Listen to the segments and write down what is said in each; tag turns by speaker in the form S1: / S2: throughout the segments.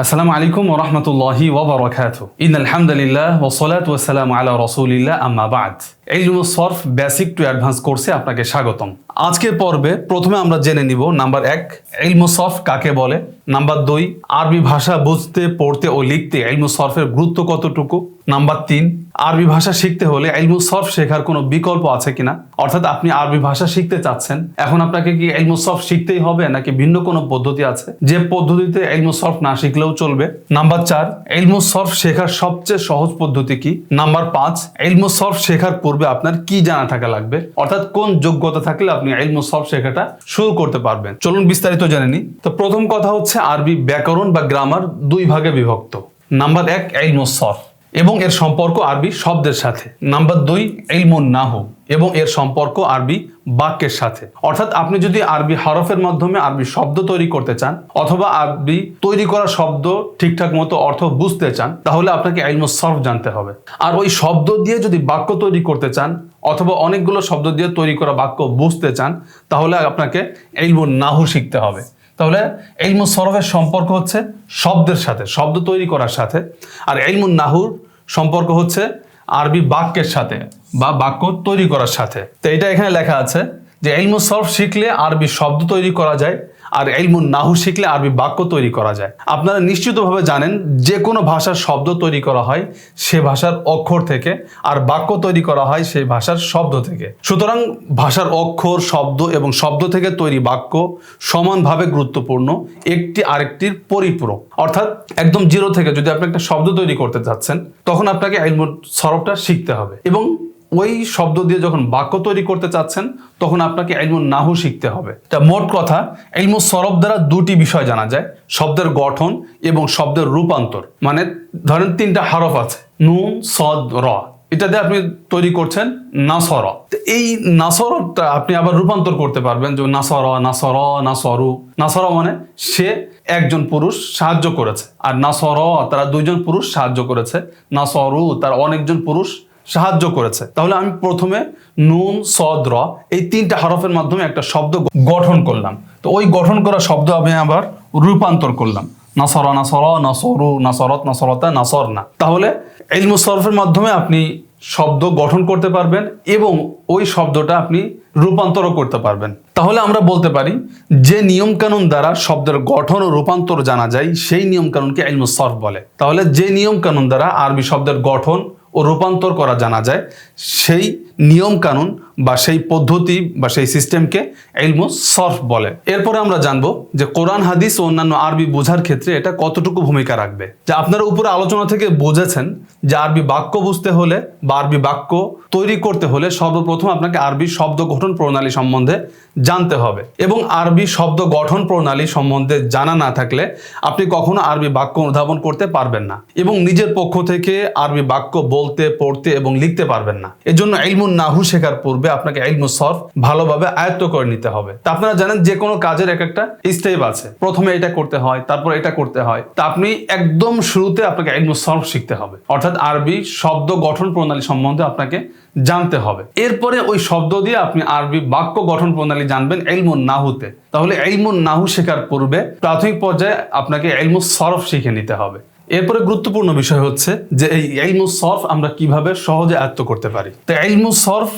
S1: আসসালামু আলাইকুম ওরহমতুল্লাহি ওবরাকাত ইন আলহামদুলিল্লাহ ওসলাত ওয়াসালাম আলা রসুলিল্লাহ, আম্মা বাদ। ইলমু সরফ বেসিক টু অ্যাডভান্স কোর্সে আপনাকে স্বাগতম। আজকের পর্বে প্রথমে আমরা জেনে নিব, নাম্বার এক ইলমু সরফ কাকে বলে? নাম্বার দুই, আরবি ভাষা বুঝতে, পড়তে ও লিখতে ইলমু সরফের গুরুত্ব কতটুকু? নাম্বার তিন আরবি ভাষা শিখতে হলে ইলমু সরফ শেখার কোনো বিকল্প আছে কিনা? অর্থাৎ আপনি আরবি ভাষা শিখতে চাচ্ছেন, এখন আপনাকে কি ইলমু সরফ শিখতেই হবে নাকি ভিন্ন কোনো পদ্ধতি আছে? যে পদ্ধতিতে ইলমু সরফ না শিখলেও চলবে। নাম্বার চার ইলমু সরফ শেখার সবচেয়ে সহজ পদ্ধতি কি? নাম্বার পাঁচ ইলমু সরফ শেখার পূর্বে আপনার কি জানা থাকা লাগবে? অর্থাৎ কোন যোগ্যতা থাকলে আপনি ইলমু সরফ শেখাটা শুরু করতে পারবেন? চলুন বিস্তারিত জেনে নিই। তো প্রথম কথা হচ্ছে আরবি ব্যাকরণ বা গ্রামার দুই ভাগে বিভক্ত। নাম্বার এক ইলমু সরফ। এবং এর সম্পর্ক আরবি শব্দের সাথে। নাম্বার দুই, ইলমুন নাহু, এবং এর সম্পর্ক আরবি বাক্যের সাথে। অর্থাৎ আপনি যদি আরবি হরফের মাধ্যমে আরবি শব্দ তৈরি করতে চান, অথবা আরবি তৈরি করা শব্দ ঠিকঠাক মতো অর্থ বুঝতে চান, তাহলে আপনাকে ইলমু সরফ জানতে হবে। আর ওই শব্দ দিয়ে যদি বাক্য তৈরি করতে চান, অথবা অনেকগুলো শব্দ দিয়ে তৈরি করা বাক্য বুঝতে চান, তাহলে আপনাকে ইলমুন নাহু শিখতে হবে। তাহলে ইলমু সরফের সম্পর্ক হচ্ছে শব্দের সাথে, শব্দ তৈরি করার সাথে। আর ইলমুন নাহুর সম্পর্ক হচ্ছে আরবি বাক্যের সাথে বা বাক্য তৈরি করার সাথে। তো এটা এখানে লেখা আছে। যে ইলমু সরফ শিখলে আরবি শব্দ তৈরি করা যায় আর ইলমুন নাহু শিখলে আরবি বাক্য তৈরি করা যায়। আপনারা নিশ্চিতভাবে জানেন যে কোনো ভাষার শব্দ তৈরি করা হয় সে ভাষার অক্ষর থেকে আর বাক্য তৈরি করা হয় সেই ভাষার শব্দ থেকে। সুতরাং ভাষার অক্ষর, শব্দ এবং শব্দ থেকে তৈরি বাক্য সমানভাবে গুরুত্বপূর্ণ, একটি আরেকটির পরিপূরক। অর্থাৎ একদম জিরো থেকে যদি আপনি একটা শব্দ তৈরি করতে চাচ্ছেন, তখন আপনাকে ইলমুল সরফটা শিখতে হবে এবং ওই শব্দ দিয়ে যখন বাক্য তৈরি করতে চাচ্ছেন, তখন আপনাকে ইলমুন নাহু শিখতে হবে। তা মোট কথা, ইলমু সরব দ্বারা দুটি বিষয় জানা যায়, শব্দের গঠন এবং শব্দের রূপান্তর। মানে ধরেন তিনটা হারফ আছে, নুন, সদ, র। এটা দিয়ে আপনি তৈরি করছেন নাসর। এই নাসরটা আপনি আবার রূপান্তর করতে পারবেন, যে নাসর নাসর, নাসরু। নাসর মানে সে একজন পুরুষ সাহায্য করেছে, আর নাসর, তারা দুইজন পুরুষ সাহায্য করেছে। নাসরু, তার অনেকজন পুরুষ সাহায্য করেছে। তাহলে আমি প্রথমে নুন, সদ, র এই তিনটা হরফের মাধ্যমে একটা শব্দ গঠন করলাম। তো ওই গঠন করা শব্দ আমি আবার রূপান্তর করলাম। নাসর নাসর, নাসরু, নাসরত, নাসরতা নাসর না তাহলে ইলমু সরফের মাধ্যমে আপনি শব্দ গঠন করতে পারবেন এবং ওই শব্দটা আপনি রূপান্তরও করতে পারবেন। তাহলে আমরা বলতে পারি, যে নিয়মকানুন দ্বারা শব্দের গঠন ও রূপান্তর জানা যায়, সেই নিয়মকানুনকে ইলমু সরফ বলে। তাহলে যে নিয়মকানুন দ্বারা আরবি শব্দের গঠন ও রূপান্তর করা জানা যায়, সেই নিয়ম কানুন বা সেই পদ্ধতি বা সেই সিস্টেমকে ইলমু সরফ বলে। এরপরে আমরা জানব যে কোরআন, হাদিস ও অন্যান্য আরবি বোঝার ক্ষেত্রে এটা কতটুকু ভূমিকা রাখবে। যে আপনারা উপরে আলোচনা থেকে বুঝেছেন যে আরবি বাক্য বুঝতে হলে বা আরবি বাক্য তৈরি করতে হলে সর্বপ্রথম আপনাকে আরবি শব্দ গঠন প্রণালী সম্বন্ধে জানতে হবে এবং আরবি শব্দ গঠন প্রণালী সম্বন্ধে জানা না থাকলে আপনি কখনো আরবি বাক্য অনুধাবন করতে পারবেন না এবং নিজের পক্ষ থেকে আরবি বাক্য বলতে, পড়তে এবং লিখতে পারবেন না। এজন্য ইলমুন নাহু শেখার পূর্বে আপনাকে ইলমু সরফ ভালোভাবে আয়ত্ত করে নিতে হবে। তা আপনারা জানেন যে কোনো কাজের এক একটা স্টেপ আছে। প্রথমে এটা করতে হয়, তারপর এটা করতে হয়। তা আপনি একদম শুরুতে আপনাকে ইলমু সরফ শিখতে হবে। অর্থাৎ আরবি শব্দ গঠন প্রণালী সম্বন্ধে আপনাকে জানতে হবে। এরপরে ওই শব্দ দিয়ে আপনি আরবি বাক্য গঠন প্রণালী জানবেন এলমুন নাহুতে। তাহলে এলমুন নাহু শেখার পূর্বে প্রাথমিক পর্যায়ে আপনাকে এলমু সরফ শিখে নিতে হবে। এরপরে গুরুত্বপূর্ণ বিষয় হচ্ছে যে এই এলমু সরফ আমরা কীভাবে সহজে আয়ত্ত করতে পারি। তো এলমু সরফ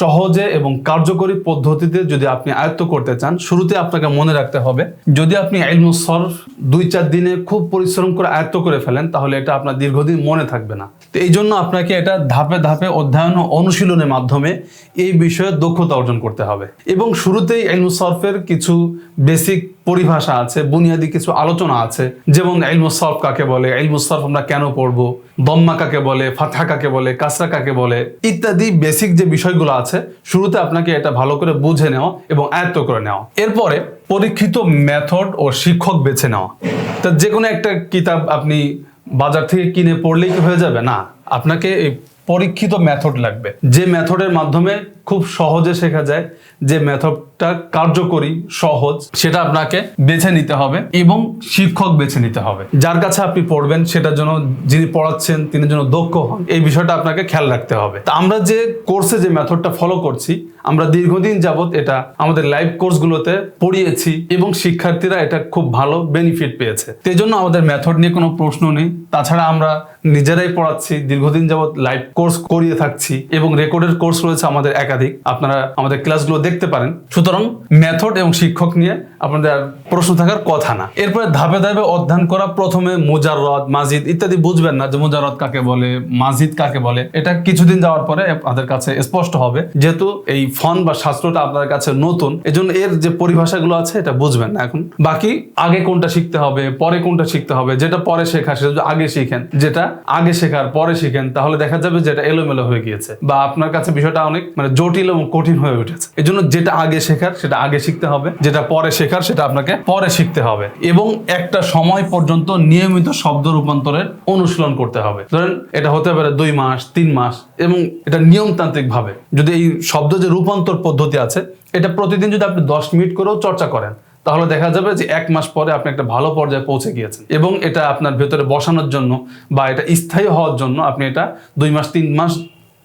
S1: সহজে এবং কার্যকরী পদ্ধতিতে যদি আপনি আয়ত্ত করতে চান, শুরুতে আপনাকে মনে রাখতে হবে, যদি আপনি এলমু সরফ দুই চার দিনে খুব পরিশ্রম করে আয়ত্ত করে ফেলেন, তাহলে এটা আপনার দীর্ঘদিন মনে থাকবে না। তো এই জন্য আপনাকে এটা ধাপে ধাপে অধ্যয়ন ও অনুশীলনের মাধ্যমে এই বিষয়ে দক্ষতা অর্জন করতে হবে। এবং শুরুতেই এলমু সরফের কিছু বেসিক পরিভাষা আছে, বুনিয়াদি কিছু আলোচনা আছে। যেমন এলমু সরফ কাকে বলে এলমু সরফ আমরা কেন পড়ব, দম্মা কাকে বলে ফাথা কাকে বলে, কাসরা কাকে বলে, ইত্যাদি বেসিক যে বিষয়গুলো আছে, শুরুতে আপনাকে এটা ভালো করে বুঝে নেওয়া এবং আয়ত্ত করে নেওয়া। এরপরে পরীক্ষিত মেথড ও শিক্ষক বেছে নেওয়া। তা যে কোনো একটা কিতাব আপনি বাজার থেকে কিনে পড়লেই কি হয়ে যাবে? না, আপনাকে এই পরীক্ষিত মেথড লাগবে। যে মেথডের মাধ্যমে খুব সহজে শেখা যায়, যে মেথডটা কার্যকরী, সহজ, সেটা আপনাকে বেছে নিতে হবে এবং শিক্ষক বেছে নিতে হবে। যার কাছে আপনি পড়বেন, সেটার জন্য যিনি পড়াচ্ছেন, তিনি যেন দক্ষ হন, এই বিষয়টা আপনাকে খেয়াল রাখতে হবে। তা আমরা যে কোর্সে যে মেথডটা ফলো করছি, আমরা দীর্ঘদিন যাবত এটা আমাদের লাইভ কোর্সগুলোতে পড়িয়েছি এবং শিক্ষার্থীরা এটা খুব ভালো বেনিফিট পেয়েছে। সেই জন্য আমাদের মেথড নিয়ে কোনো প্রশ্ন নেই। তাছাড়া আমরা নিজেরাই পড়াচ্ছি, দীর্ঘদিন যাবৎ লাইভ কোর্স করিয়ে থাকছি এবং রেকর্ডের কোর্স রয়েছে আমাদের একাধিক। আপনারা আমাদের ক্লাসগুলো দেখতে পারেন। সুতরাং মেথড এবং শিক্ষক নিয়ে আপনাদের প্রশ্ন থাকার কথা না। এরপরে ধাপে ধাপে অধ্যয়ন করা, প্রথমে মুজাররদ, মাজিদ ইত্যাদি বুঝবেন না যে মুজাররদ কাকে বলে, মাজিদ কাকে বলে। এটা কিছুদিন যাওয়ার পরে আপনাদের কাছে স্পষ্ট হবে। যেহেতু এই ফন বা শাস্ত্রটা আপনাদের কাছে নতুন, এজন্য এর যে পরিভাষাগুলো আছে এটা বুঝবেন না এখন। বাকি আগে কোনটা শিখতে হবে, পরে কোনটা শিখতে হবে, যেটা পরে শেখা, সেটা আগে শিখেন, যেটা আগে শেখার, পরে শিখেন, তাহলে দেখা যাবে যেটা এলোমেলো হয়ে গিয়েছে বা আপনার কাছে বিষয়টা অনেক মানে জটিল এবং কঠিন হয়ে উঠেছে। এজন্য যেটা আগে শেখার, সেটা আগে শিখতে হবে। যেটা পরে শেখার, সেটা আপনাকে পরে শিখতে হবে। এবং একটা সময় পর্যন্ত নিয়মিত শব্দ রূপান্তরের অনুশীলন করতে হবে। ধরেন, এটা হতে পারে দুই মাস, তিন মাস এবং এটা নিয়মতান্ত্রিক ভাবে যদি এই শব্দ যে রূপান্তর পদ্ধতি আছে, এটা প্রতিদিন যদি আপনি দশ মিনিট করেও চর্চা করেন তাহলে দেখা যাবে যে এক মাস পরে আপনি একটা ভালো পর্যায়ে পৌঁছে গিয়েছেন। এবং এটা আপনার ভেতরে বসানোর জন্য বা এটা স্থায়ী হওয়ার জন্য আপনি এটা দুই মাস, তিন মাস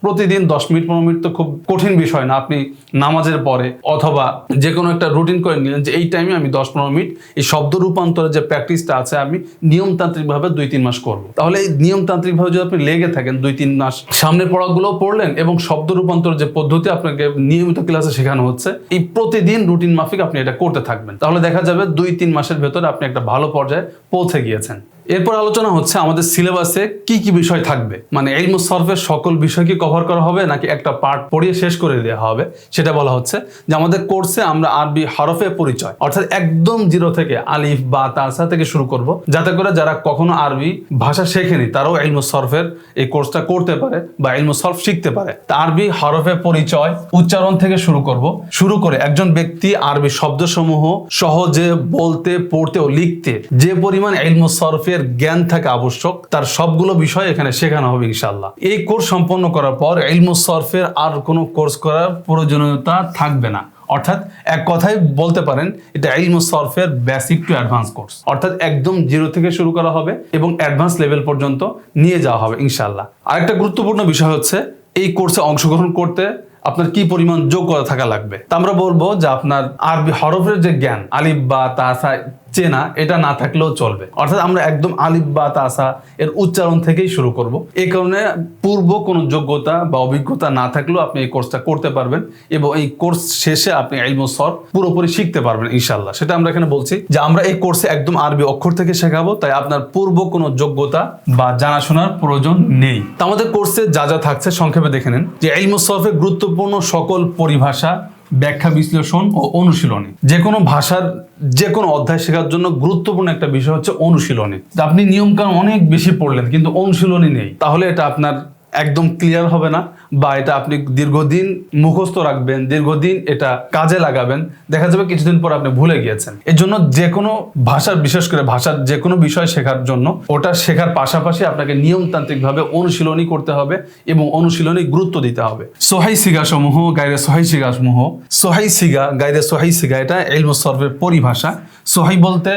S1: প্রতিদিন দশ মিনিট, পনেরো মিনিট তো খুব কঠিন বিষয় না। আপনি নামাজের পরে অথবা যে কোনো একটা রুটিন করে নিলেন যে এই টাইমে আমি দশ, পনেরো মিনিট এই শব্দ রূপান্তরের যে প্র্যাকটিসটা আছে, আমি নিয়মতান্ত্রিকভাবে দুই, তিন মাস করব। তাহলে এই নিয়মতান্ত্রিকভাবে যদি আপনি লেগে থাকেন দুই, তিন মাস, সামনের পড়াগুলো পড়লেন এবং শব্দ রূপান্তর যে পদ্ধতি আপনাকে নিয়মিত ক্লাসে শেখানো হচ্ছে, এই প্রতিদিন রুটিন মাফিক আপনি এটা করতে থাকবেন। তাহলে দেখা যাবে দুই, তিন মাসের ভেতরে আপনি একটা ভালো পর্যায়ে পৌঁছে গিয়েছেন। এরপর আলোচনা হচ্ছে আমাদের সিলেবাসে কি কি বিষয় থাকবে? মানে এই সরফের সকল বিষয় কি কভার করা হবে, নাকি একটা পার্ট পড়িয়ে শেষ করে দেওয়া হবে? সেটা বলা হচ্ছে যে আমাদের কোর্সে আমরা আরবি হরফে পরিচয়, অর্থাৎ একদম জিরো থেকে আলিফ, বা তাসা থেকে শুরু করব, যাতে করে যারা কখনো আরবি ভাষা শেখেনি, তারাও ইলমু সরফের এই কোর্সটা করতে পারে, বা ইলমু সরফ শিখতে পারে। আরবি হরফে পরিচয় উচ্চারণ থেকে শুরু করব। শুরু করে একজন ব্যক্তি আরবি শব্দসমূহ সহজে বলতে, পড়তে ও লিখতে যে পরিমাণ ইলমু সরফের জ্ঞান থাকা আবশ্যক, তার সবগুলো বিষয় এখানে শেখানো হবে ইনশাল্লাহ এই কোর্স সম্পন্ন করার পর ইলমু সরফের আর কোনো কোর্স করার প্রয়োজনীয়তা থাকবে না। অর্থাৎ এক কথায় বলতে পারেন, এটা ইলমু সরফের বেসিক টু অ্যাডভান্স কোর্স অর্থাৎ একদম জিরো থেকে শুরু করা হবে এবং অ্যাডভান্স লেভেল পর্যন্ত নিয়ে যাওয়া হবে ইনশাল্লাহ আরেকটা গুরুত্বপূর্ণ বিষয় হচ্ছে, এই কোর্সে অংশগ্রহণ করতে আপনার কি পরিমাণ যোগ্যতা থাকা লাগবে? তা আমরা বলব যে আপনার আরবি হরফের যে জ্ঞান, আলিফ, বা তাসা চেনা, এটা না থাকলেও চলবে। অর্থাৎ আমরা একদম আলিফ, বা তাসা এর উচ্চারণ থেকেই শুরু করব। এই কারণে পূর্ব কোনো যোগ্যতা বা অভিজ্ঞতা না থাকলেও আপনি এই কোর্সটা করতে পারবেন এবং এই কোর্স শেষে আপনি ইলমু সর পুরোপুরি শিখতে পারবেন ইনশাল্লাহ সেটা আমরা এখানে বলছি যে আমরা এই কোর্সে একদম আরবি অক্ষর থেকে শেখাবো, তাই আপনার পূর্ব কোনো যোগ্যতা বা জানাশোনার প্রয়োজন নেই। তা আমাদের কোর্সে যা যা থাকছে সংক্ষেপে দেখে নেন। যে ইলমু সরফের গুরুত্বপূর্ণ সকল পরিভাষা, ব্যাখ্যা, বিশ্লেষণ ও অনুশীলনে। যে কোনো ভাষার যে কোনো অধ্যায় শেখার জন্য গুরুত্বপূর্ণ একটা বিষয় হচ্ছে অনুশীলনে। আপনি নিয়মকানুন অনেক বেশি পড়লেন, কিন্তু অনুশীলনী নেই। তাহলে এটা আপনার একদম ক্লিয়ার হবে না। বা এটা আপনি দীর্ঘদিন মুখস্থ রাখবেন, দীর্ঘদিন এটা কাজে লাগাবেন, দেখা যাবে কিছুদিন পর আপনি ভুলে গিয়েছেন। এর জন্য যে কোনো ভাষার, বিশেষ করে ভাষার যে কোনো বিষয় শেখার জন্য ওটা শেখার পাশাপাশি আপনাকে নিয়মতান্ত্রিকভাবে অনুশীলনী করতে হবে এবং অনুশীলনী গুরুত্ব দিতে হবে। সোহাই সিগা সমূহ গাইরে সোহাই সিগা সমূহ। সোহাই সিগা গাইরে সোহাই সিগা, এটা এলমো সর্ভের পরিভাষা। সোহাই বলতে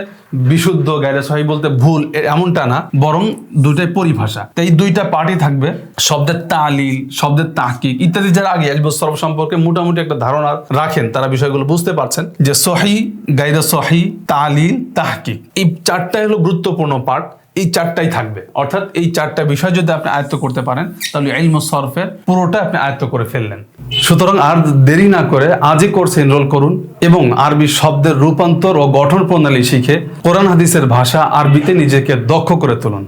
S1: বিশুদ্ধ গাইরে সোহাই বলতে ভুল এমনটা না, বরং দুটাই পরিভাষা। তাই দুইটা পার্টি থাকবে। শব্দের তালিল, শব্দের তাহকিক ইত্যাদি যারা আগে এলবো সরফ সম্পর্কে মোটামুটি একটা ধারণা রাখেন, তারা বিষয়গুলো বুঝতে পারছেন যে সহি গাইরে সহি, তালিল, তাহকিক, এই চারটাই হলো গুরুত্বপূর্ণ পার্ট এই চারটাই থাকবে। অর্থাৎ এই চারটা বিষয় যদি আপনি আয়ত্ত করতে পারেন, তাহলে ইলম সরফের পুরোটা আপনি আয়ত্ত করে ফেললেন। সুতরাং আর দেরি না করে আজই কোর্সে এনরোল করুন এবং আরবি শব্দের রূপান্তর ও গঠন প্রণালী শিখে কোরআন হাদিসের ভাষা আরবিতে নিজেকে দক্ষ করে তুলুন।